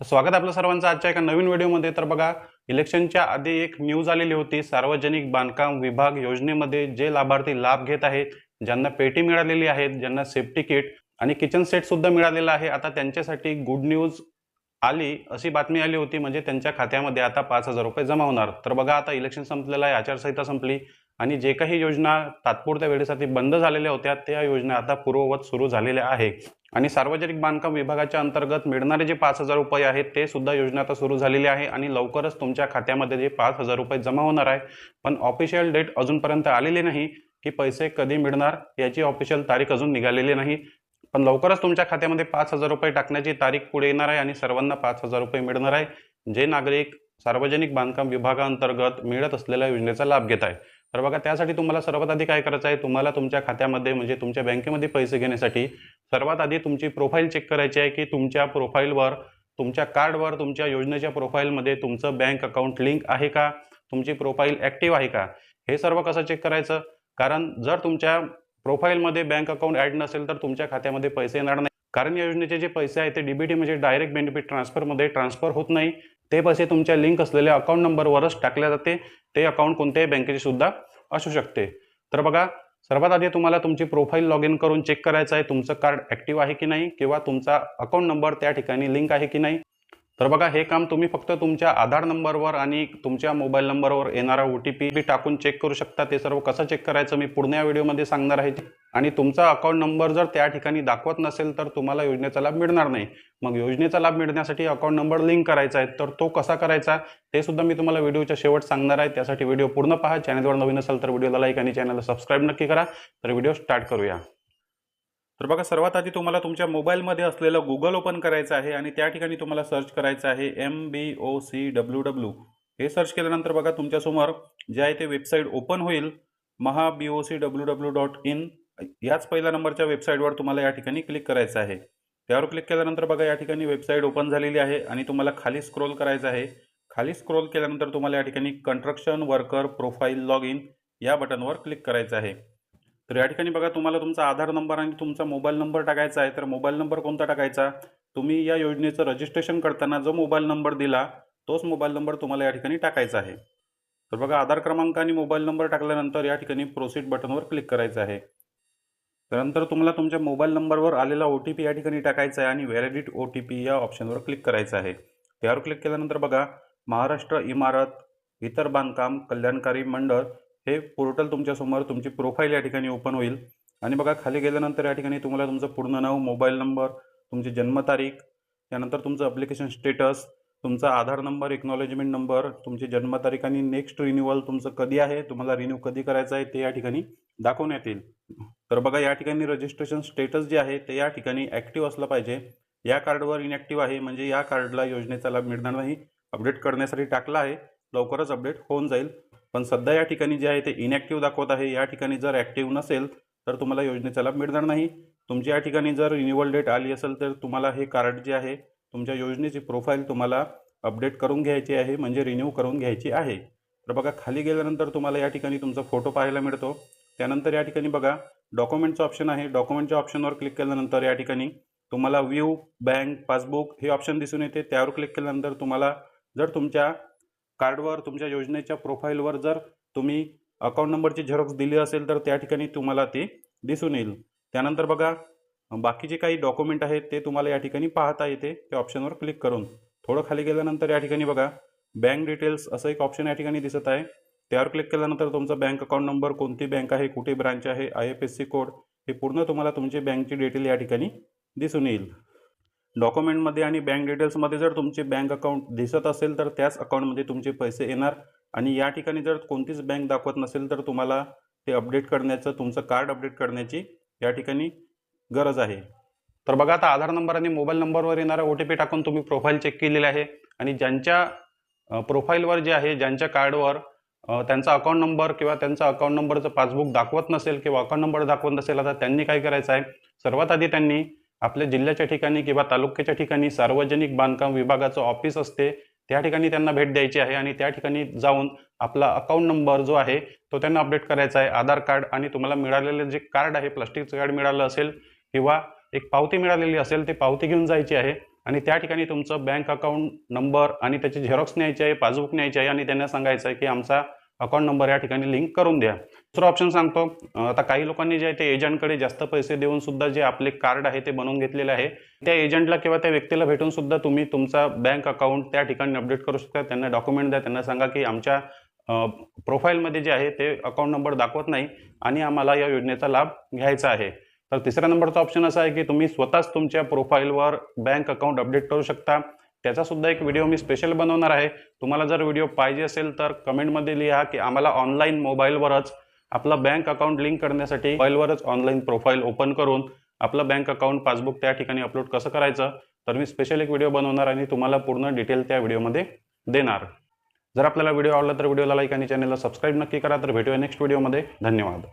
स्वागत आपलं सर्वांचं आजच्या एका नवीन व्हिडिओमध्ये. तर बघा इलेक्शनच्या आधी एक न्यूज आलेली होती. सार्वजनिक बांधकाम विभाग योजनेमध्ये जे लाभार्थी लाभ घेत आहेत ज्यांना पेटी मिळालेली आहेत ज्यांना सेफ्टी किट आणि किचन सेट सुद्धा मिळालेला आहे. आता त्यांच्यासाठी गुड न्यूज आली अशी बातमी आली होती म्हणजे त्यांच्या खात्यामध्ये आता पाच हजार रुपये जमा होणार. तर बघा आता इलेक्शन संपलेलं आहे आचारसंहिता संपली आणि जे काही योजना तात्पुरत्या वेळेसाठी बंद झालेल्या होत्या त्या योजना आता पूर्ववत सुरू झालेल्या आहे. आणि सार्वजनिक बांधकाम विभागाच्या अंतर्गत मिळणारे जे पाच हजार रुपये आहेत ते सुद्धा योजना आता सुरू झालेली आहे आणि लवकरच तुमच्या खात्यामध्ये जे पाच हजार रुपये जमा होणार आहे. पण ऑफिशियल डेट अजूनपर्यंत आलेली नाही की पैसे कधी मिळणार याची ऑफिशियल तारीख अजून निघालेली नाही. पण लवकरच तुमच्या खात्यामध्ये पाच हजार रुपये टाकण्याची तारीख पुढे येणार आहे आणि सर्वांना पाच हजार रुपये मिळणार आहे. जे नागरिक सार्वजनिक बांधकाम विभागाअंतर्गत मिळत असलेल्या योजनेचा लाभ घेत आहे तर बघा त्यासाठी तुम्हाला सर्वात आधी काय करायचं आहे? तुम्हाला तुमच्या खात्यामध्ये म्हणजे तुमच्या बँकेमध्ये पैसे घेण्यासाठी सर्वात आधी तुमची प्रोफाईल चेक करायची आहे की तुमच्या प्रोफाईलवर तुमच्या कार्डवर तुमच्या योजनेच्या प्रोफाईलमध्ये तुमचं बँक अकाउंट लिंक आहे का? तुमची प्रोफाईल ॲक्टिव्ह आहे का? हे सर्व कसं चेक करायचं? कारण जर तुमच्या प्रोफाईलमध्ये बँक अकाउंट ॲड नसेल तर तुमच्या खात्यामध्ये पैसे येणार नाही. कारण या योजनेचे जे पैसे आहेत ते डीबीटी म्हणजे डायरेक्ट बेनिफिट ट्रान्सफरमध्ये ट्रान्सफर होत नाही. ते पैसे तुमच्या लिंक असलेल्या अकाउंट नंबरवरच टाकले जाते. ते अकाउंट कोणत्याही बँकेचे सुद्धा असू शकते. तर बघा सर्वात आधी तुम्हाला तुमची प्रोफाईल लॉग इन करून चेक करायचं आहे तुमचं कार्ड ॲक्टिव्ह आहे की नाही किंवा तुमचा अकाउंट नंबर त्या ठिकाणी लिंक आहे की नाही. तर बघा हे काम तुम्ही फक्त तुमच्या आधार नंबरवर आणि तुमच्या मोबाईल नंबरवर येणारा ओ टी पी टाकून चेक करू शकता. ते सर्व कसं चेक करायचं मी पुढल्या व्हिडिओमध्ये सांगणार आहे. आणि तुमचा अकाउंट नंबर जर त्या ठिकाणी दाखवत नसेल तर तुम्हाला योजनेचा लाभ मिळणार नाही. मग योजनेचा लाभ मिळण्यासाठी अकाउंट नंबर लिंक करायचा आहे. तर तो कसा करायचा ते सुद्धा मी तुम्हाला व्हिडिओच्या शेवट सांगणार आहे. त्यासाठी व्हिडिओ पूर्ण पहा. चॅनलवर नवीन असेल तर व्हिडिओला लाईक आणि चॅनलला सबस्क्राईब नक्की करा. तर व्हिडिओ स्टार्ट करूया. तर बघा सर्वात आधी तुम्हाला तुमच्या मोबाईलमध्ये असलेलं गुगल ओपन करायचं आहे आणि त्या ठिकाणी तुम्हाला सर्च करायचं आहे M B O C W W हे सर्च केल्यानंतर बघा तुमच्यासमोर जे आहे ते वेबसाईट ओपन होईल. Maha B O C W W dot in याच पहिल्या नंबरच्या वेबसाईटवर तुम्हाला या ठिकाणी क्लिक करायचं आहे. त्यावर क्लिक केल्यानंतर बघा या ठिकाणी वेबसाईट ओपन झालेली आहे आणि तुम्हाला खाली स्क्रोल करायचं आहे. खाली स्क्रोल केल्यानंतर तुम्हाला या ठिकाणी construction worker profile log in या बटनवर क्लिक करायचं आहे. तर या ठिकाणी बघा तुम्हाला तुमचा आधार नंबर आणि तुमचा मोबाईल नंबर टाकायचा आहे. तर मोबाईल नंबर कोणता टाकायचा? तुम्ही या योजनेचं रजिस्ट्रेशन करताना जो मोबाईल नंबर दिला तोच मोबाईल नंबर तुम्हाला या ठिकाणी टाकायचा आहे. तर बघा आधार क्रमांक आणि मोबाईल नंबर टाकल्यानंतर या ठिकाणी प्रोसीड बटनवर क्लिक करायचं आहे. त्यानंतर तुम्हाला तुमच्या मोबाईल नंबरवर आलेला ओ टी पी या ठिकाणी टाकायचा आहे आणि व्हॅलिडिट ओ टी पी या ऑप्शनवर क्लिक करायचं आहे. त्यावर क्लिक केल्यानंतर बघा महाराष्ट्र इमारत इतर बांधकाम कल्याणकारी मंडळ हे पोर्टल तुमच्यासमोर तुमची प्रोफाईल या ठिकाणी ओपन होईल. आणि बघा खाली गेल्यानंतर या ठिकाणी तुम्हाला तुमचं पूर्ण नाव मोबाईल नंबर तुमची जन्मतारीख त्यानंतर तुमचं अप्लिकेशन स्टेटस तुमचा आधार नंबर एक्नॉलेजमेंट नंबर तुमची जन्मतारीख आणि नेक्स्ट रिन्युअल तुमचं कधी आहे तुम्हाला रिन्यू कधी करायचं आहे ते या ठिकाणी दाखवण्यात येईल. तर बघा या ठिकाणी रजिस्ट्रेशन स्टेटस जे आहे ते या ठिकाणी ॲक्टिव्ह असलं पाहिजे. या कार्डवर इनॅक्टिव्ह आहे म्हणजे या कार्डला योजनेचा लाभ मिळणार नाही. अपडेट करण्यासाठी टाकला आहे. लवकरच अपडेट होऊन जाईल. पण सध्या या ठिकाणी जे आहे ते इनॅक्टिव्ह दाखवत आहे. या ठिकाणी जर ॲक्टिव्ह नसेल तर तुम्हाला योजनेचा लाभ मिळणार नाही. तुमच्या या ठिकाणी जर रिन्युअल डेट आली असेल तर तुम्हाला हे कार्ड जे आहे तुमच्या योजनेची प्रोफाईल तुम्हाला अपडेट करून घ्यायची आहे म्हणजे रिन्यू करून घ्यायची आहे. तर बघा खाली गेल्यानंतर तुम्हाला या ठिकाणी तुमचा फोटो पाहायला मिळतो. त्यानंतर या ठिकाणी बघा डॉक्युमेंटचं ऑप्शन आहे. डॉक्युमेंटच्या ऑप्शनवर क्लिक केल्यानंतर या ठिकाणी तुम्हाला व्ह्यू बँक पासबुक हे ऑप्शन दिसून येते. त्यावर क्लिक केल्यानंतर तुम्हाला जर तुमच्या कार्डवर तुमच्या योजनेच्या प्रोफाईलवर जर तुम्ही अकाउंट नंबरची झेरॉक्स दिली असेल तर त्या ठिकाणी तुम्हाला ते दिसून येईल. त्यानंतर बघा बाकीचे काही डॉक्युमेंट आहेत ते तुम्हाला या ठिकाणी पाहता येते. त्या ऑप्शनवर क्लिक करून. थोडं खाली गेल्यानंतर या ठिकाणी बघा बँक डिटेल्स असं एक ऑप्शन या ठिकाणी दिसत आहे. त्यावर क्लिक केल्यानंतर तुमचा बँक अकाउंट नंबर कोणती बँक आहे कुठे ब्रांच आहे I F S C code हे पूर्ण तुम्हाला तुमची बँकची डिटेल या ठिकाणी दिसून येईल. डॉक्युमेंटमध्ये आणि बँक डिटेल्समध्ये जर तुमचे बँक अकाउंट दिसत असेल तर त्याच अकाउंटमध्ये तुमचे पैसे येणार. आणि या ठिकाणी जर कोणतीच बँक दाखवत नसेल तर तुम्हाला ते अपडेट करण्याचं तुमचं कार्ड अपडेट करण्याची या ठिकाणी गरज आहे. तर बघा आता आधार नंबर आणि मोबाईल नंबरवर येणारा ओ टी पी टाकून तुम्ही प्रोफाईल चेक केलेली आहे. आणि ज्यांच्या प्रोफाईलवर जे आहे ज्यांच्या कार्डवर त्यांचा अकाउंट नंबर किंवा त्यांचा अकाउंट नंबरचं पासबुक दाखवत नसेल किंवा अकाउंट नंबर दाखवत नसेल आता त्यांनी काय करायचं आहे? सर्वात आधी त्यांनी आपल्या जिल्ह्याच्या ठिकाणी किंवा तालुक्याच्या ठिकाणी सार्वजनिक बांधकाम विभागाचं ऑफिस असते त्या ठिकाणी त्यांना भेट द्यायची आहे आणि त्या ठिकाणी जाऊन आपला अकाउंट नंबर जो आहे तो त्यांना अपडेट करायचा आहे आधार कार्ड आणि तुम्हाला मिळालेलं जे कार्ड आहे प्लास्टिकचं कार्ड मिळालं असेल किंवा एक पावती मिळालेली असेल ती पावती घेऊन जायची आहे आणि त्या ठिकाणी तुमचं बँक अकाउंट नंबर आणि त्याची झेरॉक्स न्यायची आहे पासबुक न्यायची आहे आणि त्यांना सांगायचं आहे की आमचा अकाउंट नंबर या ठिकाणी लिंक करून द्या. दुसरं ऑप्शन सांगतो. आता काही लोकांनी जे आहे ते एजंटकडे जास्त पैसे देऊन सुद्धा जे आपले कार्ड आहे ते बनवून घेतलेले आहे. त्या एजंटला किंवा त्या व्यक्तीला भेटून सुद्धा तुम्ही तुमचा बँक अकाउंट त्या ठिकाणी अपडेट करू शकता. त्यांना डॉक्युमेंट द्या. त्यांना सांगा की आमच्या प्रोफाईलमध्ये जे आहे ते अकाउंट नंबर दाखवत नाही आणि आम्हाला या योजनेचा लाभ घ्यायचा आहे. तर तिसऱ्या नंबरचा ऑप्शन असा आहे की तुम्ही स्वतःच तुमच्या प्रोफाईलवर बँक अकाउंट अपडेट करू शकता. त्याचा सुद्धा एक व्हिडिओ मी स्पेशल बनवणार आहे. तुम्हाला जर व्हिडिओ पाहिजे असेल तर कमेंटमध्ये लिहा की आम्हाला ऑनलाईन मोबाईलवरच आपला बँक अकाउंट लिंक करण्यासाठी मोबाईलवरच ऑनलाईन प्रोफाईल ओपन करून आपलं बँक अकाउंट पासबुक त्या ठिकाणी अपलोड कसं करायचं तर मी स्पेशल एक व्हिडिओ बनवणार आणि तुम्हाला पूर्ण डिटेल त्या व्हिडिओमध्ये देणार. जर आपल्याला व्हिडिओ आवडला तर व्हिडिओला लाईक आणि चॅनलला सबस्क्राईब नक्की करा. तर भेटूया नेक्स्ट व्हिडिओमध्ये धन्यवाद.